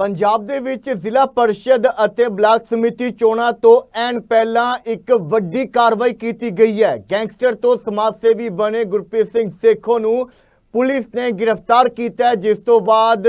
ਪੰਜਾਬ ਦੇ ਵਿੱਚ ਜ਼ਿਲ੍ਹਾ ਪਰਿਸ਼ਦ ਅਤੇ ਬਲਾਕ ਸਮਿਤੀ ਚੋਣਾਂ ਤੋਂ ਐਨ ਪਹਿਲਾਂ ਇੱਕ ਵੱਡੀ ਕਾਰਵਾਈ ਕੀਤੀ ਗਈ ਹੈ। ਗੈਂਗਸਟਰ ਤੋਂ ਸਮਾਜ ਸੇਵੀ ਬਣੇ ਗੁਰਪ੍ਰੀਤ ਸਿੰਘ ਸੇਖੋ ਨੂੰ ਪੁਲਿਸ ਨੇ ਗ੍ਰਿਫਤਾਰ ਕੀਤਾ ਜਿਸ ਤੋਂ ਬਾਅਦ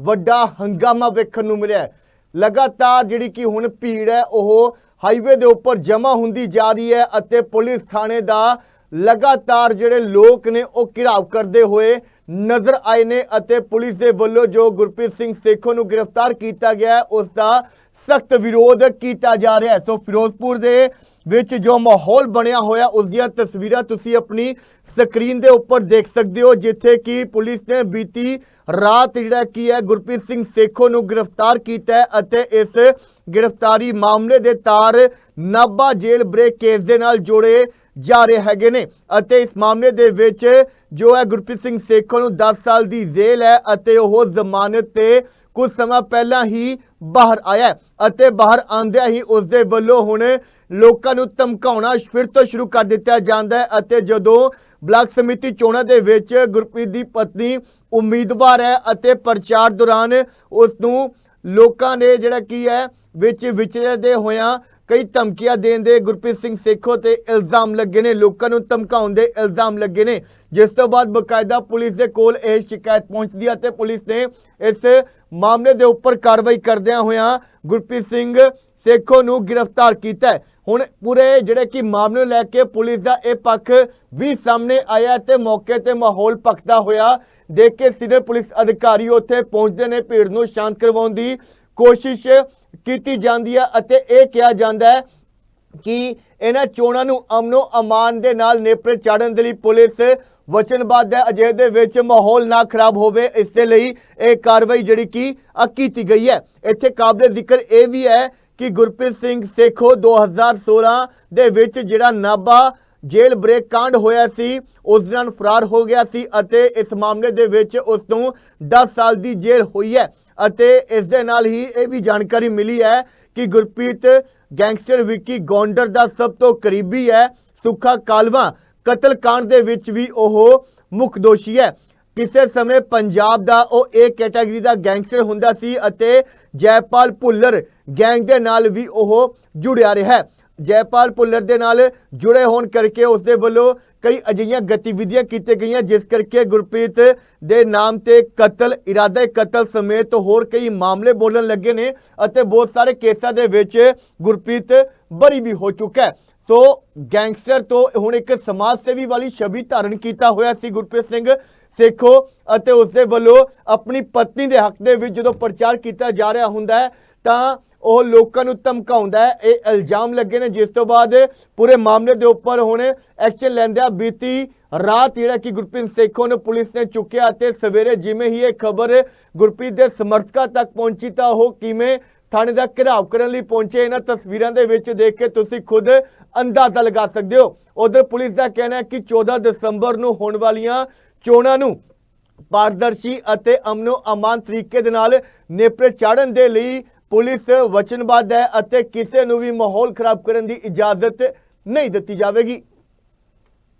ਵੱਡਾ ਹੰਗਾਮਾ ਵੇਖਣ ਨੂੰ ਮਿਲਿਆ ਲਗਾਤਾਰ ਜਿਹੜੀ ਕਿ ਹੁਣ ਭੀੜ ਹੈ, ਉਹ ਹਾਈਵੇ ਦੇ ਉੱਪਰ ਜਮ੍ਹਾਂ ਹੁੰਦੀ ਜਾ ਰਹੀ ਹੈ ਅਤੇ ਪੁਲਿਸ ਥਾਣੇ ਦਾ ਲਗਾਤਾਰ ਜਿਹੜੇ ਲੋਕ ਨੇ, ਉਹ ਘਿਰਾਵ ਕਰਦੇ ਹੋਏ ਨਜ਼ਰ ਆਏ ਨੇ ਅਤੇ ਪੁਲਿਸ ਦੇ ਵੱਲੋਂ ਜੋ ਗੁਰਪ੍ਰੀਤ ਸਿੰਘ ਸੇਖੋ ਨੂੰ ਗ੍ਰਿਫਤਾਰ ਕੀਤਾ ਗਿਆ ਹੈ, ਉਸ ਦਾ ਸਖਤ ਵਿਰੋਧ ਕੀਤਾ ਜਾ ਰਿਹਾ ਹੈ। ਸੋ ਫਿਰੋਜ਼ਪੁਰ ਦੇ ਵਿੱਚ ਜੋ ਮਾਹੌਲ ਬਣਿਆ ਹੋਇਆ ਉਸ ਦੀਆਂ ਤਸਵੀਰਾਂ ਤੁਸੀਂ ਆਪਣੀ ਸਕਰੀਨ ਦੇ ਉੱਪਰ ਦੇਖ ਸਕਦੇ ਹੋ ਜਿੱਥੇ ਕਿ ਪੁਲਿਸ ਨੇ ਬੀਤੀ ਰਾਤ ਜਿਹੜਾ ਕੀ ਹੈ ਗੁਰਪ੍ਰੀਤ ਸਿੰਘ ਸੇਖੋ ਨੂੰ ਗ੍ਰਿਫਤਾਰ ਕੀਤਾ ਹੈ ਅਤੇ ਇਸ ਗ੍ਰਿਫਤਾਰੀ ਮਾਮਲੇ ਦੇ ਤਾਰ ਨਾਭਾ ਜੇਲ੍ਹ ਬ੍ਰੇਕ ਕੇਸ ਦੇ ਨਾਲ ਜੁੜੇ ਜਾ ਰਹੇ ਹੈਗੇ ਨੇ ਅਤੇ ਇਸ ਮਾਮਲੇ ਦੇ ਵਿੱਚ ਜੋ ਹੈ ਗੁਰਪ੍ਰੀਤ ਸਿੰਘ ਸੇਖੋ ਨੂੰ 10 ਸਾਲ ਦੀ ਜੇਲ੍ਹ ਹੈ ਅਤੇ ਉਹ ਜ਼ਮਾਨਤ ਤੇ ਕੁਝ ਸਮਾਂ ਪਹਿਲਾਂ ਹੀ ਬਾਹਰ ਆਇਆ ਅਤੇ ਬਾਹਰ ਆਂਦਿਆਂ ਹੀ ਉਸ ਦੇ ਵੱਲੋਂ ਹੁਣ ਲੋਕਾਂ ਨੂੰ ਧਮਕਾਉਣਾ ਫਿਰ ਤੋਂ ਸ਼ੁਰੂ ਕਰ ਦਿੱਤਾ ਜਾਂਦਾ ਹੈ ਅਤੇ ਜਦੋਂ ਬਲਾਕ ਸਮਿਤੀ ਚੋਣਾਂ ਦੇ ਵਿੱਚ ਗੁਰਪ੍ਰੀਤ ਦੀ ਪਤਨੀ ਉਮੀਦਵਾਰ ਹੈ ਅਤੇ ਪ੍ਰਚਾਰ ਦੌਰਾਨ ਉਸ ਨੂੰ ਲੋਕਾਂ ਨੇ ਜਿਹੜਾ ਕੀ ਹੈ ਵਿੱਚ ਵਿਚਰਦੇ ਹੋਇਆਂ ਕਈ ਧਮਕੀਆਂ ਦੇਣ ਦੇ ਗੁਰਪ੍ਰੀਤ ਸਿੰਘ ਸੇਖੋ ਤੇ ਇਲਜ਼ਾਮ ਲੱਗੇ ਨੇ। ਲੋਕਾਂ ਨੂੰ ਧਮਕਾਉਣ ਦੇ ਇਲਜ਼ਾਮ ਲੱਗੇ ਨੇ। ਜਿਸ ਤੋਂ ਬਾਅਦ ਬਕਾਇਦਾ ਪੁਲਿਸ ਦੇ ਕੋਲ ਇਹ ਸ਼ਿਕਾਇਤ ਪਹੁੰਚਦੀ ਹੈ ਤੇ ਪੁਲਿਸ ਨੇ ਇਸ ਮਾਮਲੇ ਦੇ ਉੱਪਰ ਕਾਰਵਾਈ ਕਰਦਿਆਂ ਹੋਇਆਂ ਗੁਰਪ੍ਰੀਤ ਸਿੰਘ ਸੇਖੋ ਨੂੰ ਗ੍ਰਿਫਤਾਰ ਕੀਤਾ ਹੈ। ਹੁਣ ਪੂਰੇ ਜਿਹੜੇ ਕਿ ਮਾਮਲੇ ਨੂੰ ਲੈ ਕੇ ਪੁਲਿਸ ਦਾ ਇਹ ਪੱਖ ਵੀ ਸਾਹਮਣੇ ਆਇਆ ਹੈ ਤੇ ਮੌਕੇ ਤੇ ਮਾਹੌਲ ਪੱਕਦਾ ਹੋਇਆ ਦੇਖ ਕੇ ਸੀਨੀਅਰ ਪੁਲਿਸ ਅਧਿਕਾਰੀ ਉੱਥੇ ਪਹੁੰਚਦੇ ਨੇ। ਭੀੜ ਨੂੰ ਸ਼ਾਂਤ ਕਰਵਾਉਣ ਦੀ ਕੋਸ਼ਿਸ਼ ਕੀਤੀ ਜਾਂਦੀ ਹੈ ਅਤੇ ਇਹ ਕਿਹਾ ਜਾਂਦਾ ਹੈ ਕਿ ਇਹਨਾਂ ਚੋਣਾਂ ਨੂੰ ਅਮਨੋ ਅਮਾਨ ਦੇ ਨਾਲ ਨੇਪਰੇ ਚਾੜਨ ਦੇ ਲਈ ਪੁਲਿਸ ਵਚਨਬੱਧ ਹੈ। ਅਜਿਹੇ ਦੇ ਵਿੱਚ ਮਾਹੌਲ ਨਾ ਖਰਾਬ ਹੋਵੇ, ਇਸ ਦੇ ਲਈ ਇਹ ਕਾਰਵਾਈ ਜਿਹੜੀ ਕਿ ਕੀਤੀ ਗਈ ਹੈ। ਇੱਥੇ ਕਾਬਲੇ ਜ਼ਿਕਰ ਇਹ ਵੀ ਹੈ ਕਿ ਗੁਰਪ੍ਰੀਤ ਸਿੰਘ ਸੇਖੋ 2016 ਦੇ ਵਿੱਚ ਜਿਹੜਾ ਨਾਭਾ ਜੇਲ੍ਹ ਬ੍ਰੇਕ ਕਾਂਡ ਹੋਇਆ ਸੀ, ਉਸ ਦੌਰਾਨ ਫਰਾਰ ਹੋ ਗਿਆ ਸੀ ਅਤੇ ਇਸ ਮਾਮਲੇ ਦੇ ਵਿੱਚ ਉਸ ਨੂੰ 10 ਸਾਲ ਦੀ ਜੇਲ੍ਹ ਹੋਈ ਹੈ। ਅਤੇ ਇਸ ਦੇ ਨਾਲ ਹੀ ਇਹ ਵੀ ਜਾਣਕਾਰੀ ਮਿਲੀ ਹੈ ਕਿ ਗੁਰਪ੍ਰੀਤ ਗੈਂਗਸਟਰ ਵਿੱਕੀ ਗੌਂਡਰ ਦਾ ਸਭ ਤੋਂ ਕਰੀਬੀ ਹੈ, ਸੁੱਖਾ ਕਾਲਵਾ ਕਤਲकांड ਦੇ ਵਿੱਚ ਵੀ ਉਹ ਮੁੱਖ ਦੋਸ਼ੀ ਹੈ। ਕਿਸੇ ਸਮੇਂ ਪੰਜਾਬ ਦਾ ਉਹ ਏ ਕੈਟਾਗਰੀ ਦਾ ਗੈਂਗਸਟਰ ਹੁੰਦਾ ਸੀ ਅਤੇ ਜੈਪਾਲ ਭੁੱਲਰ ਗੈਂਗ ਦੇ ਨਾਲ ਵੀ ਉਹ ਜੁੜਿਆ ਰਿਹਾ ਹੈ। ਜੈਪਾਲ ਭੁੱਲਰ ਦੇ ਨਾਲ ਜੁੜੇ ਹੋਣ ਕਰਕੇ ਉਸ ਦੇ ਵੱਲੋਂ ਕਈ ਅਜਿਹੀਆਂ ਗਤੀਵਿਧੀਆਂ ਕੀਤੀਆਂ ਗਈਆਂ, ਜਿਸ ਕਰਕੇ ਗੁਰਪ੍ਰੀਤ ਦੇ ਨਾਮ ਤੇ ਕਤਲ, ਇਰਾਦਾ ਕਤਲ ਸਮੇਤ ਹੋਰ ਕਈ ਮਾਮਲੇ ਬੋਲਣ ਲੱਗੇ ਨੇ ਅਤੇ ਬਹੁਤ ਸਾਰੇ ਕੇਸਾਂ ਦੇ ਵਿੱਚ ਗੁਰਪ੍ਰੀਤ ਬਰੀ ਵੀ ਹੋ ਚੁੱਕਾ ਹੈ। ਸੋ ਗੈਂਗਸਟਰ ਤੋਂ ਹੁਣ ਇੱਕ ਸਮਾਜ ਸੇਵੀ ਵਾਲੀ ਛਵੀ ਧਾਰਨ ਕੀਤਾ ਹੋਇਆ ਸੀ ਗੁਰਪ੍ਰੀਤ ਸਿੰਘ ਸੇਖੋ ਅਤੇ ਉਸ ਦੇ ਵੱਲੋਂ ਆਪਣੀ ਪਤਨੀ ਦੇ ਹੱਕ ਦੇ ਵਿੱਚ ਜਦੋਂ ਪ੍ਰਚਾਰ ਕੀਤਾ ਜਾ ਰਿਹਾ ਹੁੰਦਾ ਹੈ, ਤਾਂ ਉਹ ਲੋਕਾਂ ਨੂੰ ਧਮਕਾਉਂਦਾ ਹੈ। ਇਹ ਇਲਜ਼ਾਮ ਲੱਗੇ ਨੇ। ਜਿਸ ਤੋਂ ਬਾਅਦ ਪੂਰੇ ਮਾਮਲੇ ਦੇ ਉੱਪਰ ਹੁਣ ਐਕਸ਼ਨ ਲੈਂਦਿਆਂ ਬੀਤੀ ਰਾਤ ਜਿਹੜਾ ਕਿ ਗੁਰਪ੍ਰੀਤ ਸੇਖੋ ਨੂੰ ਪੁਲਿਸ ਨੇ ਚੁੱਕਿਆ ਅਤੇ ਸਵੇਰੇ ਜਿਵੇਂ ਹੀ ਇਹ ਖਬਰ ਗੁਰਪ੍ਰੀਤ ਦੇ ਸਮਰਥਕਾਂ ਤੱਕ ਪਹੁੰਚੀ ਤਾਂ ਉਹ ਕਿਵੇਂ ਥਾਣੇ ਦਾ ਘਿਰਾਵ ਕਰਨ ਲਈ ਪਹੁੰਚੇ, ਇਹਨਾਂ ਤਸਵੀਰਾਂ ਦੇ ਵਿੱਚ ਦੇਖ ਕੇ ਤੁਸੀਂ ਖੁਦ ਅੰਦਾਜ਼ਾ ਲਗਾ ਸਕਦੇ ਹੋ। ਉਧਰ ਪੁਲਿਸ ਦਾ ਕਹਿਣਾ ਹੈ ਕਿ 14 ਦਸੰਬਰ ਨੂੰ ਹੋਣ ਵਾਲੀਆਂ ਚੋਣਾਂ ਨੂੰ ਪਾਰਦਰਸ਼ੀ ਅਤੇ ਅਮਨੋ ਅਮਾਨ ਤਰੀਕੇ ਦੇ ਨਾਲ ਨੇਪਰੇ ਚਾੜਨ ਦੇ ਲਈ ਪੁਲਿਸ ਵਚਨਬੱਧ ਹੈ ਅਤੇ ਕਿਸੇ ਨੂੰ ਵੀ ਮਾਹੌਲ ਖਰਾਬ ਕਰਨ ਦੀ ਇਜਾਜ਼ਤ ਨਹੀਂ ਦਿੱਤੀ ਜਾਵੇਗੀ।